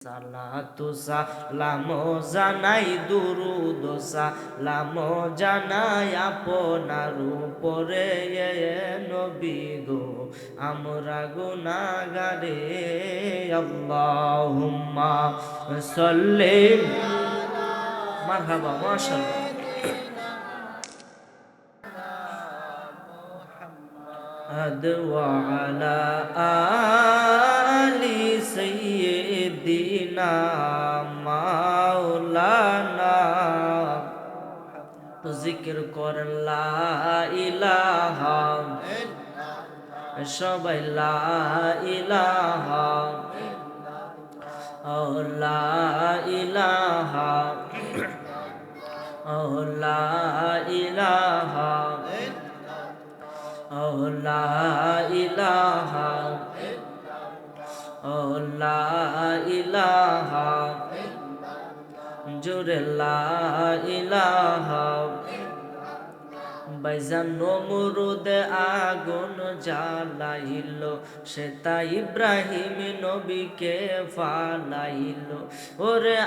সালাতু সালামো জানাই দুরুদ সালামো জানাই আপনার উপরে এ নবী গো আমরা গুনাগারে আল্লাহুম্মা সাল্লি মারহাবা মাশাআল্লাহ محمد وعلى آل سيدنا জিকির করেন লা সবাই লা ইলাহা ও লা ইলাহা ও লা বাইজান নমরুদ আগুন জ্বালাইল সেটা ইব্রাহিম নবীকে ফালাইল। ওরে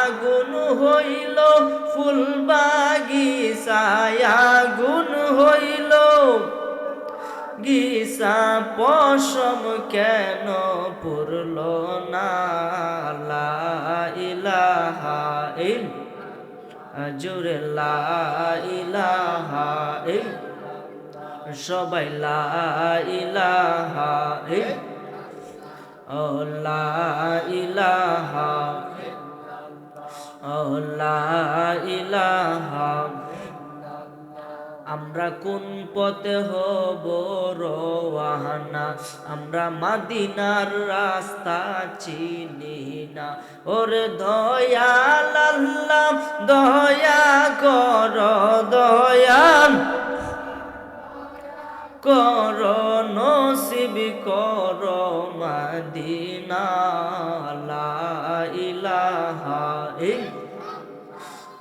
আগুন হইল ফুল বাগিচায় আগুন হইল। গিসা পশম কেন পুরল না? ইলাহা ইল জোরে লা ইলাহা ইল সবাই লা এ। ও লা ইলাহা ও লা ইলাহা আমরা কোন পথে হব রোয়ানা? আমরা মাদিনার রাস্তা চিনি না। ওরে দয়াল আল্লাহ, দয়া কর, দয়াল কর, নসিব কর, মাদিনা, লা ইলাহা ইল্লা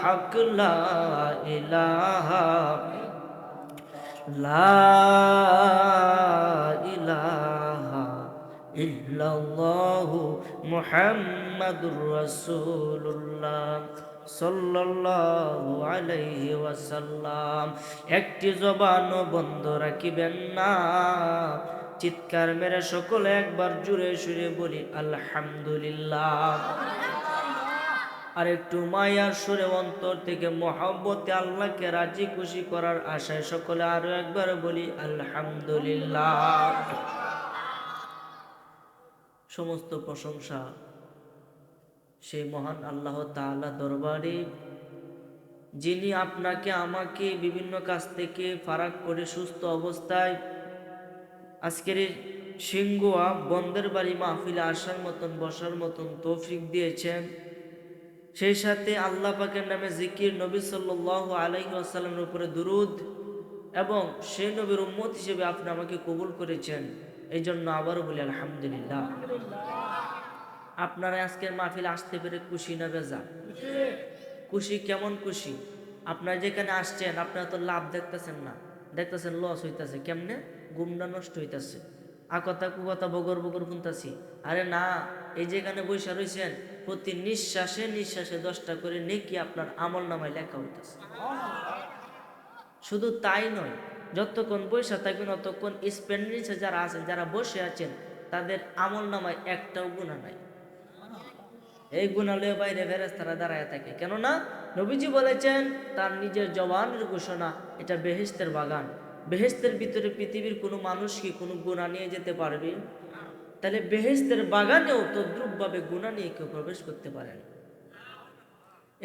হক ইলাহা ইল্লাল্লাহু মুহাম্মাদুর রাসূলুল্লাহ সাল্লাল্লাহু আলাইহি ওয়াসাল্লাম। একটি বন্ধ রাখিবেন না। চিৎকার মেরে সকলে একবার জুড়ে সুরে বলি, আলহামদুলিল্লাহ। আর একটু মায়ার সুরে অন্তর থেকে মহব্বতে আল্লাহকে রাজি খুশি করার আশায় সকলে আরও একবার বলি, আলহামদুলিল্লাহ। সমস্ত প্রশংসা সেই মহান আল্লাহ তাআলা দরবারে, যিনি আপনাকে, আমাকে বিভিন্ন কাজ থেকে ফারাক করে সুস্থ অবস্থায় আজকের সিংগুয়া বন্দের বাড়ি মাহফিলে আসার মতন, বসার মতন তৌফিক দিয়েছেন। সেই সাথে আল্লাহ পাকের নামে জিকির নবী সাল্লাহ আলহি আসাল্লামের উপরে দুরুদ এবং সেই নবীর উম্মত হিসেবে আপনি আমাকে কবুল করেছেন। এই জন্য আবারও বলি, আলহামদুলিল্লাহ। আপনারা আজকের মাহফিল আসতে পেরে খুশি না বেজা? খুশি কেমন খুশি? আপনারা যেখানে আসছেন, আপনারা তো লাভ দেখতেছেন না। দেখতেছেন লস হইতাছে, কেমনে? গুমটা নষ্ট হইতাছে। আকতা কুকতা বগর বগর শুনতাছি। আরে না এই যেখানে বৈশা রয়েছেন, প্রতি নিঃশ্বাসে নিঃশ্বাসে দশটা করে নেকি আপনার আমল নামায় লেখা হইতাছে। শুধু তাই নয়, যতক্ষণ বৈশা থাকবেন ততক্ষণ স্পেন্ডিসে যারা আছেন, যারা বসে আছেন, তাদের আমল নামায় একটাও গুণা নাই। এই গুণালয় বাইরে ফেরেস তারা দাঁড়ায় থাকে। কেননা নবীজি বলেছেন, তার নিজের জবানের ঘোষণা, এটা বেহেস্তের বাগান। বেহেস্তের ভিতরে পৃথিবীর কোনো মানুষ কি কোনো গুণা নিয়ে যেতে পারবে? তাহলে বেহেস্তের বাগানেও তদ্রুপভাবে গুণা নিয়ে কেউ প্রবেশ করতে পারেন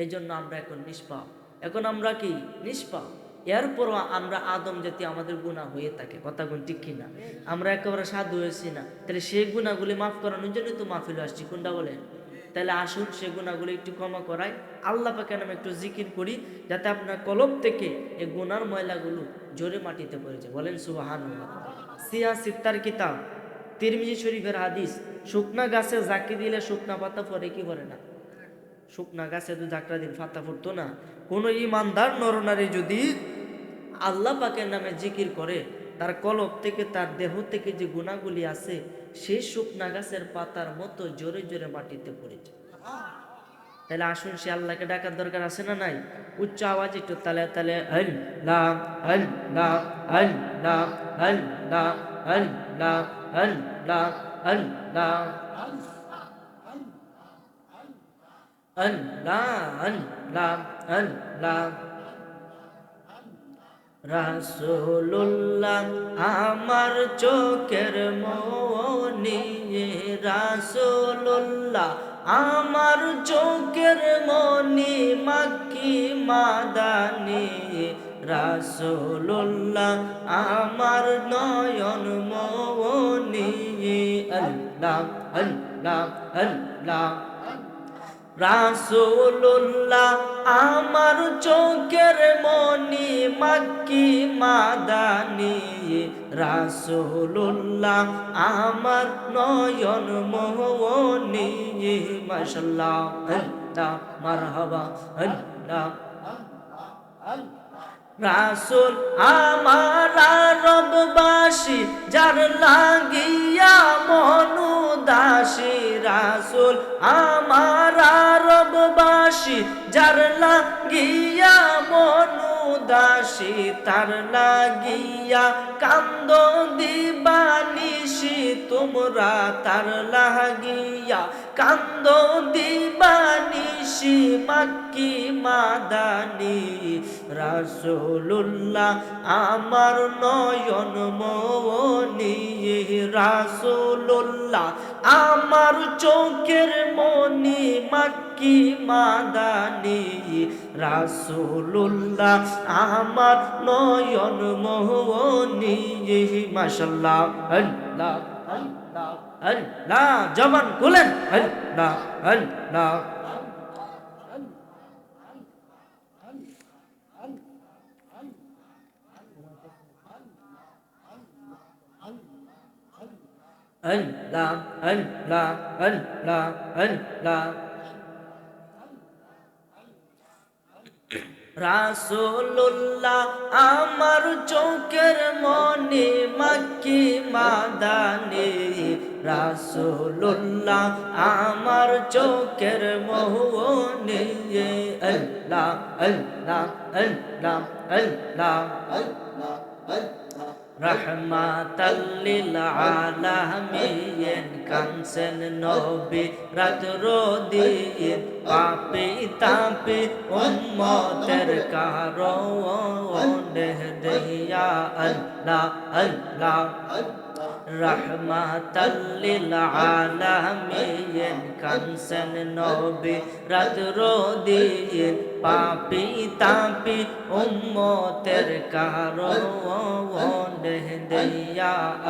এই জন্য আমরা এখন নিষ্পাপ। এখন আমরা কি? নিষ্পাপ। এরপরও আমরা আদম জাতি আমাদের গুণা হয়ে থাকে। কথা কোন ঠিক কিনা? আমরা একেবারে সাধু হয়েছি না। তাহলে সেই গুণাগুলি মাফ করানোর জন্য তো মাহফিল আসছি, কোনটা বলেন? তাহলে আসুন সে গুণাগুলো একটু ক্ষমা করাই। আল্লাহ পাকে নামে একটু জিকির করি, যাতে আপনার কলব থেকে এই গুনার ময়লাগুলো জোরে মাটিতে পড়েছে বলেন সুবাহান সিয়া সিত্তার কিতাব। তিরমিজি শরীফের হাদিস, শুকনা গাছে জাকি দিলে শুকনা পাতা পরে কি করে না? শুকনা গাছে তো জাকরা দিন ফাতা পড়তো না। কোনো ইমানদার নরনারী যদি আল্লাহ পাকের নামে জিকির করে, তার কলব থেকে, তার দেহ থেকে যে গুণাগুলি আছে সেই শুকনা গাছের পাতার মতো জোরে জোরে মাটিতে পড়েছে তাহলে আসুন, সে আল্লাহকে ডাকার দরকার আছে না নাই? উচ্চ আওয়াজ একটু তালে তালে হল লা হল লা হল লা হল লা লা হল লা আল্লাহ আল্লাহ আল্লাহ। রাসুল্লাহ আমার চোখের মনি রাসুল্লাহ আমার চোখের মনি মাকি মাদানি। রাসুল্লাহ আমার নয়ন মনি। আল্লাহ আল্লাহ আল্লাহ। রাসুল্লাহ আমার চোখের মনি মাক্কি মাদানি। রাসুল্লাহ আমার নয়ন মোহনি মাশাল্লাহ আল্লাহ, মারহাবা, আল্লাহ। রাসুল আমার রববাসী যার লাগিয়া মনু দাসী। রাসুল আমার রববাসী যার লাগিয়া মনু দাসী তার লাগিয়া কান্দ দিবানিসি তোমরা তার লাগিয়া কান্দ দিবানিসি মাক্কি মাদানি রাসুল্লাহ আমার নয়ন মনি রাসুল্লাহ আমার চোখের মনি মাক্কি মাদানি? রাসুল্লাহ আমার নয়ন মোহনি। মাসাল্লাহ আল্লাহ আল্লাহ আল্লাহ। জবান খুলেন। আল্লাহ আল্লাহ আল্লাহ আল্লাহ আল্লাহ আল্লাহ। রাসুল্লাহ আমার চোখের মনে মাকি মাদানে। রাসুল্লাহ আমার চোখের মোহনে আল্লাহ আল্লাহ আল্লাহ আল্লাহ। রহমাতাল্লিল আলামিন কানসেন নবী রাত্র দিন পাপি তাপি উম্মতের কারণ দেহিয়া আল্লাহ আল্লাহ। রহমাতাল্লিল আলামিন কানসেন নবী রাত্র দিন পাপি তাপি উম্মতের কারণ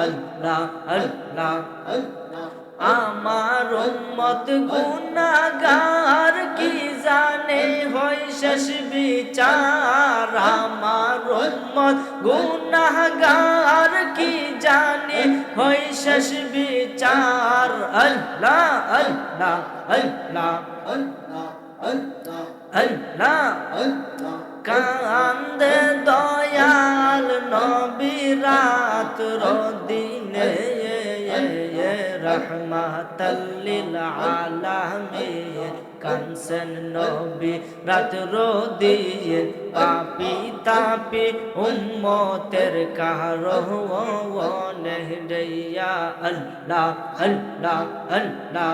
আল্লাহ আল্লাহ আল্লাহ। আমার উম্মত গুনাগার কি জানে? হয় শেষ বিচার। আমার উম্মত গুনাগার কি জানে? হয় শেষ বিচার। আল্লাহ আল্লাহ আল্লাহ আল্লাহ। কান্দে দয়াল নবীরাত রদিনে রহমাতাল্লিল আলামিন কানসেন নবী রাত রোদিয়ে পাপি তাপি উম্মতের কারণ দেয়া আল্লাহ আল্লাহ আল্লাহ।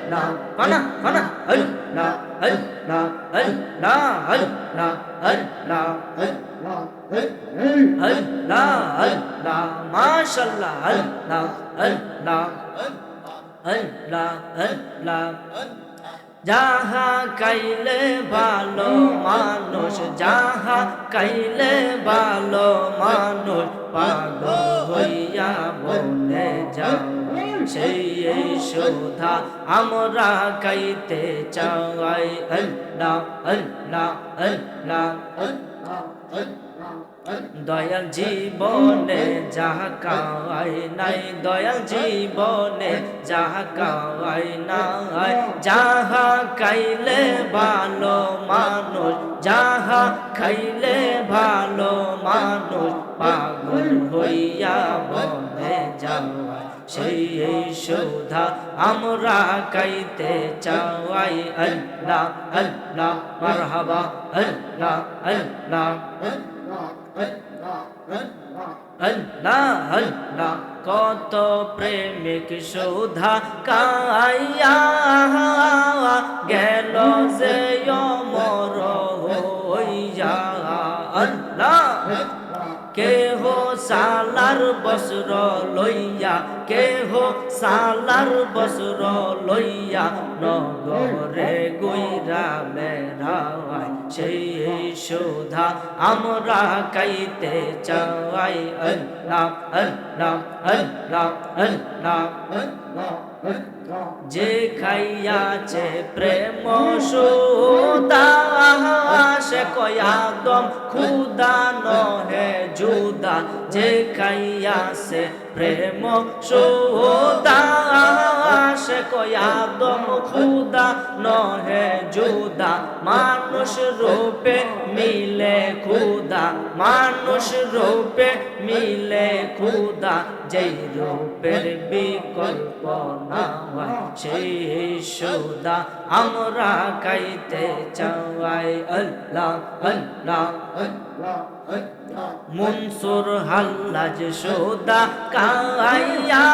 আল্লাহ ফানা ফানা আল্লাহ আল্লাহ আল্লাহ আল্লাহ আল্লাহ আল্লাহ আল্লাহ মাশাআল্লাহ আল্লাহ আল্লাহ আল্লাহ আল্লাহ যাহা কাইলে ভালো মানুষ যাহা কাইলে ভালো মানুষ পাগল হইয়া বলে যাও সেই সুধা আমরা কাইতে চাই। আল্লাহ আল্লাহ আল্লাহ দয়াল জীবনে যাহা কাওয়াই নাই, দয়াল জীবনে যাহা কাওয়াই নাই। যাহা খাইলে ভালো মানুষ, যাহা খাইলে ভালো মানুষ পাগল হইয়া বনে যাওয়া সেই সুধা আমরা কাইতে চাওয়াই। আল্লাহ আল্লাহ, মারহাবা, আল্লাহ আল্লাহ। আল্লাহ আল্লাহ, কত প্রেমিক সুধা কাইয়া গেল যে মর হইয়া। আল্লাহ বসর লইয়া কেহ সালার বসর লইয়া নগরে গুইরা মেরা সেই সুধা আমরা কাইতে চাই। আল্লাহ আল্লাহ আল্লাহ আল্লাহ যে খাইয়াছে প্রেম সে কয়াদম খুদা নহে জুদা। যে খাইয়াছে প্রেম সে কয়াদম খুদা নহে জুদা। মানুষ রূপে মিলে খুদা, মানুষ রূপে মিলে খুদা, যেই রূপের বিকল্প না হয় সেই আমরা কাইতে চাওয়াই আল্লাহ আল্লাহ মনসুর হাল্লাজ সুদা, কাইয়া